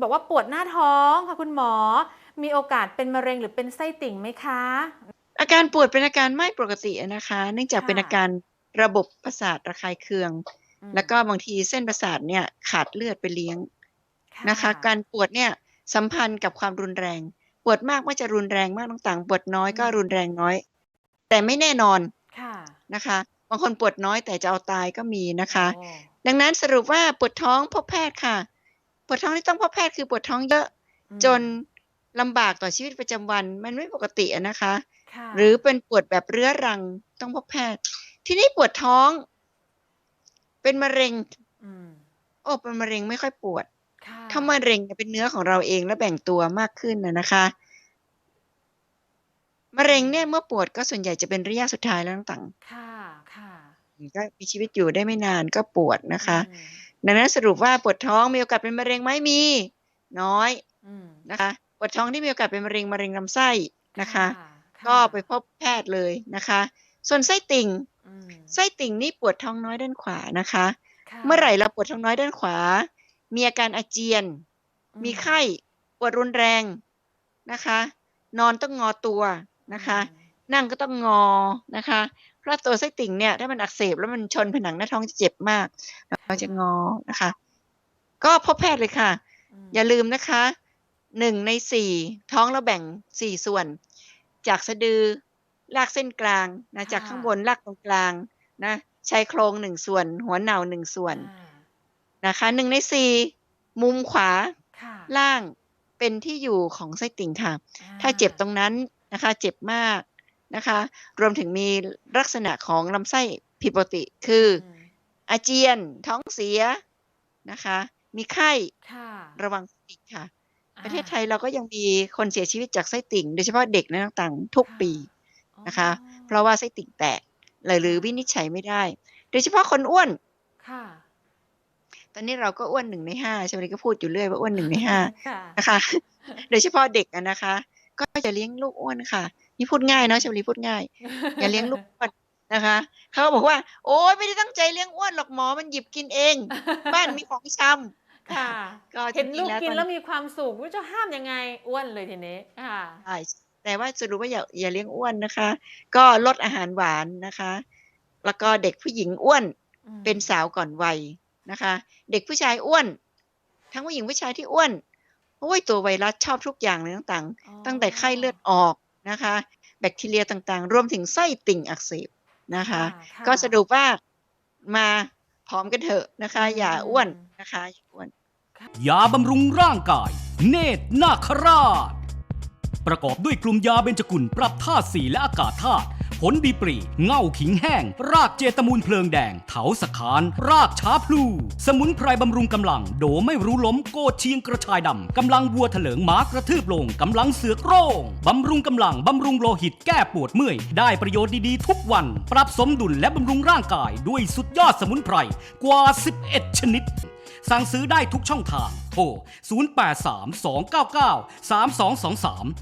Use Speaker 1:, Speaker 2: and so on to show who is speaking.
Speaker 1: บอกว่าปวดหน้าท้องค่ะคุณหมอ มีโอกาสเป็นมะเร็งหรือเป็นไส้ติ่งไหมคะ
Speaker 2: อาการปวดเป็นอาการไม่ปกติอะนะคะ เนื่องจาก
Speaker 1: ค่ะ
Speaker 2: เป็นอาการระบบประสาทระคายเคือง
Speaker 1: อืม
Speaker 2: แล้วก็บางทีเส้นประสาทเนี่ยขาดเลือดไปเลี้ยงนะคะ
Speaker 1: ค่ะ
Speaker 2: การปวดเนี่ยสัมพันธ์กับความรุนแรง ปวดมากก็จะรุนแรงมากต่างๆปวดน้อยก็
Speaker 1: อืม
Speaker 2: รุนแรงน้อย แต่ไม่แน่นอน
Speaker 1: ค่ะ
Speaker 2: นะคะบางคนปวดน้อยแต่จะเอาตายก็มีนะคะ
Speaker 1: โอ้
Speaker 2: ดังนั้นสรุปว่าปวดท้องพบแพทย์ค่ะ ปวดท้องที่ต้องพบแพทย์คือปวดท้องเยอะ
Speaker 1: อืม
Speaker 2: จนลำบากต่อชีวิตประจำวัน มันไม่ปกติอะนะคะ
Speaker 1: ค่ะ
Speaker 2: หรือเป็นปวดแบบเรื้อรังต้องพบแพทย์ ที่นี่ปวดท้อง เป็นมะเร็ง
Speaker 1: อืม
Speaker 2: โอ้เป็นมะเร็งไม่ค่อยปวด
Speaker 1: ค่ะ
Speaker 2: ถ้ามะเร็งเนี่ยเป็นเนื้อของเราเองและแบ่งตัวมากขึ้นนะนะคะมะเร็งเนี่ยเมื่อปวดก็ส่วนใหญ่จะเป็นระยะสุดท้ายแล้วต่าง
Speaker 1: ค่ะ ค่ะ
Speaker 2: ๆก็มีชีวิตอยู่ได้ไม่นานก็ปวดนะคะ
Speaker 1: อืม
Speaker 2: ดังนั้นสรุปว่าปวดท้องมีโอกาสเป็นมะเร็งไหมมี น้อย
Speaker 1: อืม
Speaker 2: นะคะปวดท้องที่มีโอกาสเป็นมะเร็งมะเร็งลำไส้นะคะ
Speaker 1: ค่ะ
Speaker 2: ก็ไปพบแพทย์เลยนะคะ ส่วนไส้ติ่ง
Speaker 1: อืม
Speaker 2: ไส้ติ่งนี่ปวดท้องน้อยด้านขวานะคะ
Speaker 1: ค่ะ
Speaker 2: เมื่อไหร่เราปวดท้องน้อยด้านขวา มีอาการอาเจียน
Speaker 1: อื
Speaker 2: มีไข้ปวดรุนแรงนะคะ นอนต้องงอตัวนะคะ
Speaker 1: อืม
Speaker 2: นั่งก็ต้องงอนะคะเพราะตัวไส้ติ่งเนี่ยถ้ามันอักเสบแล้วมันชนผนังหน้าท้องจะเจ็บมาก เราจะงอนะคะ ก็พบแพทย์เลยค่ะ
Speaker 1: ม
Speaker 2: อย่าลืมนะคะหนึ่งในสี่ท้องเราแบ่งสี่ส่วน จากสะดือลากเส้นกลางนะจากข้างบนลากตรงกลางนะชายโครงหนึ่งส่วน หัวเหนาหนึ่งส่วน
Speaker 1: อ่า
Speaker 2: นะคะหนึ่งในสี่มุมขวา
Speaker 1: ค่ะ
Speaker 2: ล่างเป็นที่อยู่ของไส้ติ่งค่ะ
Speaker 1: อ่
Speaker 2: ถ้าเจ็บตรงนั้นนะคะเจ็บมากนะคะ รวมถึงมีลักษณะของลำไส้ผิดปกติคือ
Speaker 1: อืม
Speaker 2: อาเจียน ท้องเสียนะคะ มีไข้
Speaker 1: ค่ะ
Speaker 2: ระวังไส้ติ่งค่ะ
Speaker 1: อ่า
Speaker 2: ประเทศไทยเราก็ยังมีคนเสียชีวิตจากไส้ติ่ง โดยเฉพาะเด็กนะต่างๆทุก
Speaker 1: ค่ะ
Speaker 2: ปี
Speaker 1: อ๋อ
Speaker 2: นะคะ เพราะว่าไส้ติ่งแตกเลยหรือวินิจฉัยไม่ได้ โดยเฉพาะคนอ้วน
Speaker 1: ค่ะ
Speaker 2: ตอนนี้เราก็อ้วนหนึ่งในห้าชมรีก็พูดอยู่เรื่อยว่าอ้วนหนึ่งในห้า
Speaker 1: ค่ะ
Speaker 2: นะคะ โดยเฉพาะเด็กอะนะคะ ก็จะเลี้ยงลูกอ้วนค่ะ นี่พูดง่ายเนาะชมรีพูดง่าย อย่าเลี้ยงลูกอ้วน นะคะเขาก็บอกว่า โอ๊ยไม่ได้ตั้งใจเลี้ยงอ้วนหรอกหมอมันหยิบกินเอง บ้านมีของชำ
Speaker 1: ค่ะ
Speaker 2: ก็จ
Speaker 1: เห็น
Speaker 2: ริ
Speaker 1: ลู
Speaker 2: ง
Speaker 1: ก
Speaker 2: ๆแล้ว
Speaker 1: กิน
Speaker 2: ตอน
Speaker 1: แล้วมีความสุขว่าจะห้ามยังไงอ้วนเลยทีนี้ค่ะ
Speaker 2: ใช่แต่ว่าสรุปว่าอย่าอย่าเลี้ยงอ้วนนะคะ ก็ลดอาหารหวานนะคะ แล้วก็เด็กผู้หญิงอ้วน
Speaker 1: อืม
Speaker 2: เป็นสาวก่อนวัยนะคะ เด็กผู้ชายอ้วน ทั้งผู้หญิงผู้ชายที่อ้วนโอ้ยตัวไวรัสชอบทุกอย่างเลยต่าง
Speaker 1: อ๋อ
Speaker 2: ๆตั้งแต่ไข้เลือดออกนะคะ แบคทีเรียต่างๆ รวมถึงไส้ติ่งอักเสบ นะคะ
Speaker 1: ค่ะ
Speaker 2: ก็สรุปว่ามาพร้อมกันเถอะนะคะ
Speaker 1: อืม
Speaker 2: อย่าอ้วนนะคะอย่าอ้วน
Speaker 3: ยาบำรุงร่างกาย เนตรนาคราช ประกอบด้วยกลุ่มยาเบญจกุลปรับธาตุสีและอากาศธาตุ ผลดีปรีเง่าขิงแห้ง รากเจตมูลเพลิงแดง เถาสคาน รากช้าพลู สมุนไพรบำรุงกำลัง โดไม่รู้ล้มโกดเชียงกระชายดำกำลังวัวเถลิงหมากระทืบลงกำลังเสือกโร่งบำรุงกำลังบำรุงโลหิตแก้ปวดเมื่อย ได้ประโยชน์ดีๆ ทุกวัน ปรับสมดุลและบำรุงร่างกาย ด้วยสุดยอดสมุนไพรกว่า 11 ชนิด สั่งซื้อได้ทุกช่องทาง โทร 0832993223